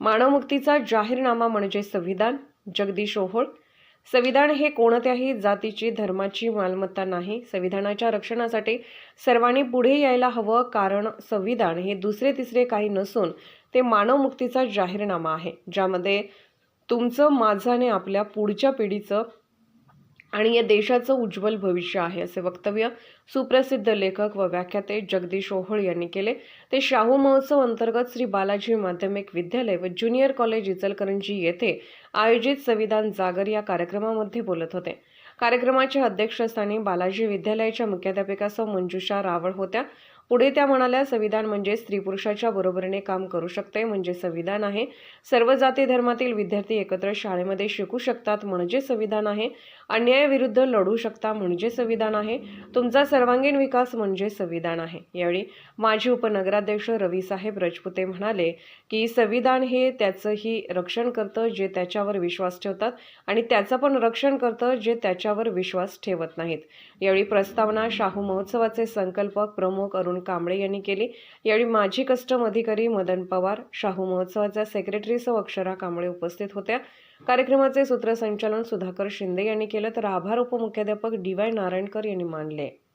मानवमुक्तीचा जाहीरनामा म्हणजे संविधान? जगदीश ओहोळ संविधान हे कोणत्याही जातीची धर्माची मालमत्ता नाही. संविधानाच्या रक्षणासाठी सर्वांनी पुढे यायला हवं कारण संविधान हे दुसरे तिसरे काही नसून ते मानवमुक्तीचा जाहीरनामा आहे ज्यामध्ये तुमचं माझं आणि आपल्या पुढच्या पिढीचं आणि या देशाचं उज्ज्वल भविष्य आहे असे वक्तव्य सुप्रसिद्ध लेखक व व्याख्याते जगदीश ओहोळ यांनी केले. ते शाहू महोत्सव अंतर्गत श्री बालाजी माध्यमिक विद्यालय व ज्युनियर कॉलेज इचलकरंजी येथे आयोजित संविधान जागर या कार्यक्रमामध्ये बोलत होते. कार्यक्रमाच्या अध्यक्षस्थानी बालाजी विद्यालयाच्या मुख्याध्यापिका सौ मंजुषा रावळ होत्या. पुढे त्या म्हणाल्या संविधान म्हणजे स्त्री पुरुषाच्या बरोबरीने काम करू शकते म्हणजे संविधान आहे. सर्व जाती धर्मातील विद्यार्थी एकत्र शाळेमध्ये शिकू शकतात म्हणजे संविधान आहे. अन्यायाविरुद्ध लढू शकता म्हणजे संविधान आहे. तुमचा सर्वांगीण विकास म्हणजे संविधान आहे. यावेळी माजी उपनगराध्यक्ष रवीसाहेब रजपुते म्हणाले की संविधान हे त्याचंही रक्षण करतं जे त्याच्यावर विश्वास ठेवतात आणि त्याचं पण रक्षण करतं जे त्याच्यावर विश्वास ठेवत नाहीत. यावेळी प्रस्तावना शाहू महोत्सवाचे संकल्पक प्रमुख अरुण कांबळे यांनी केली. यावेळी माजी कस्टम अधिकारी मदन पवार शाहू महोत्सवाच्या सेक्रेटरी सौ अक्षरा कांबळे उपस्थित होत्या. कार्यक्रमाचे सूत्रसंचालन सुधाकर शिंदे यांनी केलं तर आभार उपमुख्याध्यापक डी वाय नारायणकर यांनी मानले.